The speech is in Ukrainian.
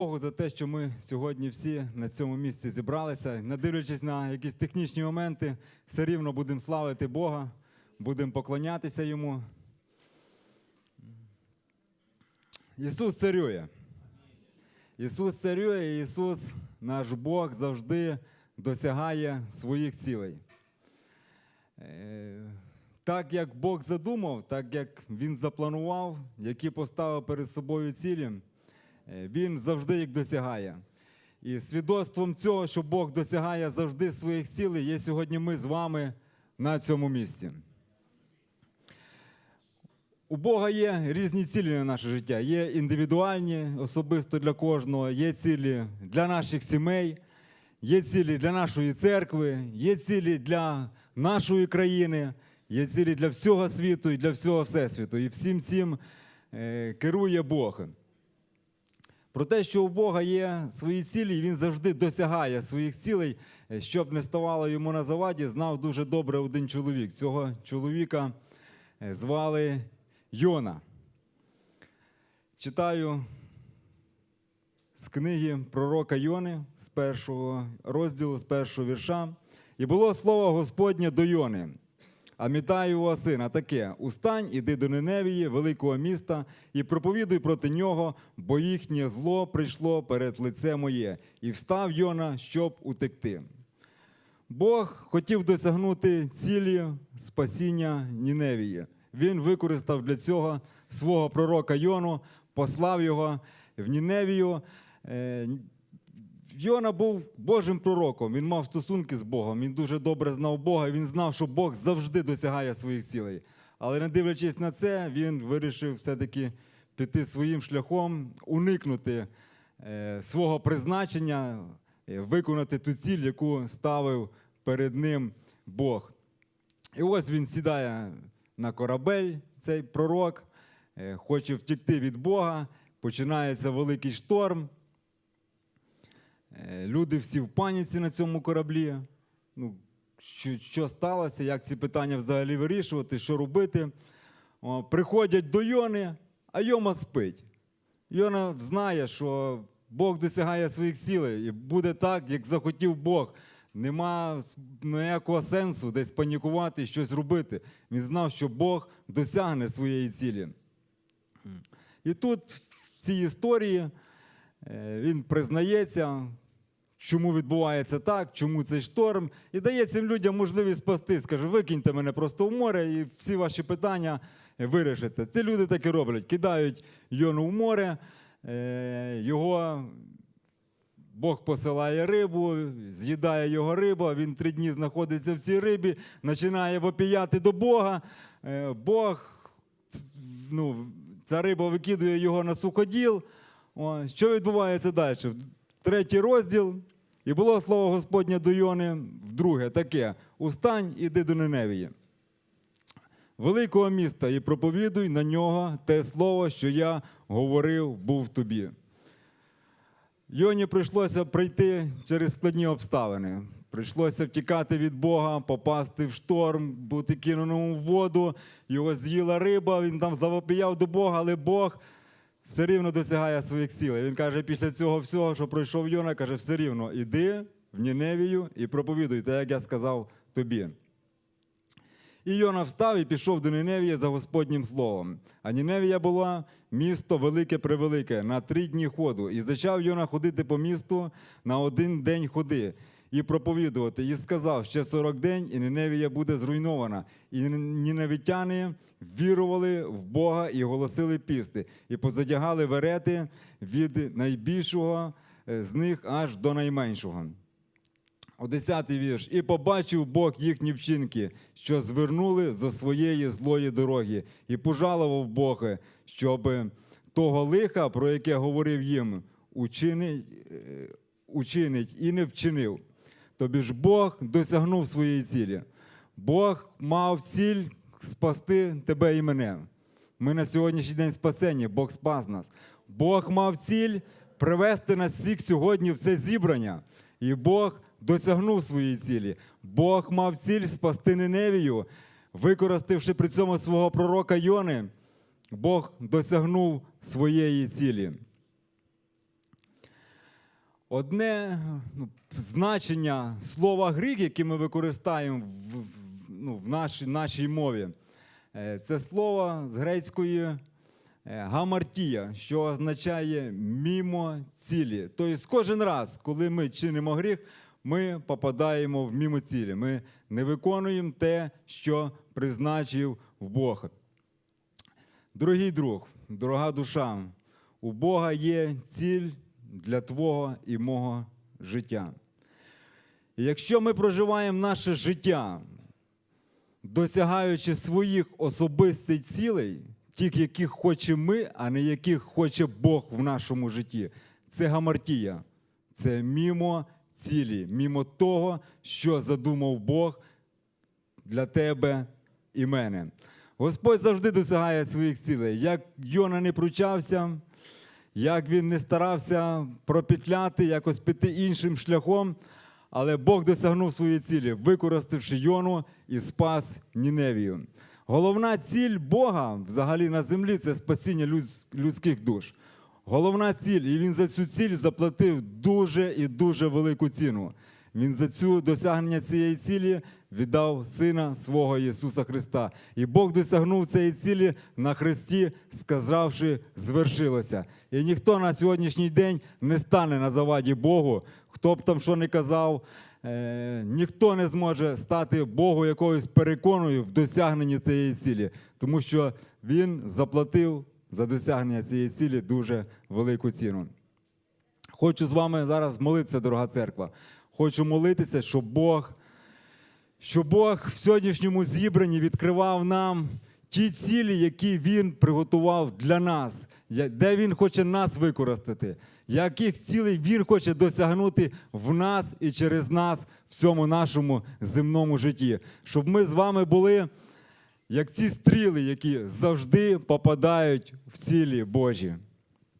Богу за те, що ми сьогодні всі на цьому місці зібралися. Не дивлячись на якісь технічні моменти, все рівно будемо славити Бога, будемо поклонятися Йому. Ісус царює. Ісус царює, Ісус, наш Бог, завжди досягає своїх цілей. Е, Так як Бог задумав, так як Він запланував, які поставив перед собою цілі, Він завжди їх досягає. І свідоцтвом цього, що Бог досягає завжди своїх цілей, є сьогодні ми з вами на цьому місці. У Бога є різні цілі на наше життя. Є індивідуальні, особисто для кожного, є цілі для наших сімей, є цілі для нашої церкви, є цілі для нашої країни, є цілі для всього світу і для всього всесвіту. І всім цим е, керує Бог. Про те, що у Бога є свої цілі, і він завжди досягає своїх цілей, е, щоб не ставало йому на заваді, знав дуже добре один чоловік. Цього чоловіка е, звали Йона. Читаю з книги пророка Йони з першого розділу, з першого вірша. І було слово Господнє до Йони. Амітаєвого сина таке: Устань, іди до Ниневії, великого міста, і проповідуй проти нього, бо їхнє зло прийшло перед лице моє, і встав Йона, щоб утекти. Бог хотів досягнути цілі спасіння Ніневії. Він використав для цього свого пророка Йону, послав його в Ніневію. Йона був Божим пророком, він мав стосунки з Богом, він дуже добре знав Бога, він знав, що Бог завжди досягає своїх цілей. Але не дивлячись на це, він вирішив все-таки піти своїм шляхом, уникнути е, свого призначення, е, виконати ту ціль, яку ставив перед ним Бог. І ось він сідає на корабель, цей пророк, е, хоче втекти від Бога, починається великий шторм. Е, Люди всі в паніці на цьому кораблі. Ну, що, що сталося, як ці питання взагалі вирішувати, що робити. О, приходять до Йони, а Йома спить. Йона знає, що Бог досягає своїх цілей, і буде так, як захотів Бог. Нема ніякого сенсу десь панікувати і щось робити. Він знав, що Бог досягне своєї цілі. І тут в цій історії він признається, чому відбувається так, чому цей шторм, і дає цим людям можливість спасти. Скаже, викиньте мене просто в море, і всі ваші питання е, вирішаться. Ці люди так і роблять. Кидають Йону в море, е, його Бог посилає рибу, з'їдає його риба, він три дні знаходиться в цій рибі, починає вопіяти до Бога. Е, Бог, ну, ця риба викидує його на суходіл. Що відбувається далі? Третій розділ. І було слово Господнє до Йони вдруге таке: Устань, іди до Ниневії, великого міста, і проповідуй на нього те слово, що я говорив, був тобі. Йоні прийшлося пройти через складні обставини. Прийшлося втікати від Бога, попасти в шторм, бути кинутому в воду. Його з'їла риба, він там завопіяв до Бога, але Бог все рівно досягає своїх цілей. Він каже, після цього всього, що пройшов Йона, каже, все рівно іди в Ніневію і проповідуй, те, як я сказав тобі. І Йона встав і пішов до Ніневії за Господнім словом. А Ніневія була місто велике-превелике на три дні ходу. І зачав Йона ходити по місту на один день ходи і проповідувати. І сказав, ще 40 день, і Ніневія буде зруйнована. І ніневітяни вірували в Бога і голосили пісти, і позадягали верети від найбільшого е, з них аж до найменшого. О 10 вірш. І побачив Бог їхні вчинки, що звернули зо своєї злої дороги, і пожалував Бог, щоб того лиха, про яке говорив їм, учинить, е, учинить і не вчинив. Тобі ж Бог досягнув своєї цілі. Бог мав ціль спасти тебе і мене. Ми на сьогоднішній день спасені, Бог спас нас. Бог мав ціль привести нас всіх сьогодні в це зібрання. І Бог досягнув своєї цілі. Бог мав ціль спасти Ниневію, використавши при цьому свого пророка Йони, Бог досягнув своєї цілі. Одне ну, значення слова грік, яке ми використаємо в, в, ну, в нашій, нашій мові, е, це слово з грецької е, гамартія, що означає мімо цілі. Тобто кожен раз, коли ми чинимо гріх, ми попадаємо в мімо цілі. Ми не виконуємо те, що призначив Бог. Дорогий друг, дорога душа, у Бога є ціль для твого і мого життя. І якщо ми проживаємо наше життя, досягаючи своїх особистих цілей, тих, яких хочемо ми, а не яких хоче Бог в нашому житті, це гамартія, це мімо цілі, мімо того, що задумав Бог для тебе і мене. Господь завжди досягає своїх цілей. Як Йона не пручався, як він не старався пропетляти, якось піти іншим шляхом, але Бог досягнув своєї цілі, використавши Йону і спас Ніневію. Головна ціль Бога взагалі на землі це спасіння людських душ. Головна ціль, і він за цю ціль заплатив дуже і дуже велику ціну. Він за цю досягнення цієї цілі віддав Сина свого Ісуса Христа. І Бог досягнув цієї цілі на Христі, сказавши, звершилося. І ніхто на сьогоднішній день не стане на заваді Богу, хто б там що не казав. Е, ніхто не зможе стати Богу якоюсь переконою в досягненні цієї цілі, тому що Він заплатив за досягнення цієї цілі дуже велику ціну. Хочу з вами зараз молитися, дорога церква. Хочу молитися, щоб Бог, щоб Бог в сьогоднішньому зібранні відкривав нам ті цілі, які Він приготував для нас, де Він хоче нас використати, яких цілей Він хоче досягнути в нас і через нас в цьому нашому земному житті. Щоб ми з вами були як ці стріли, які завжди попадають в цілі Божі.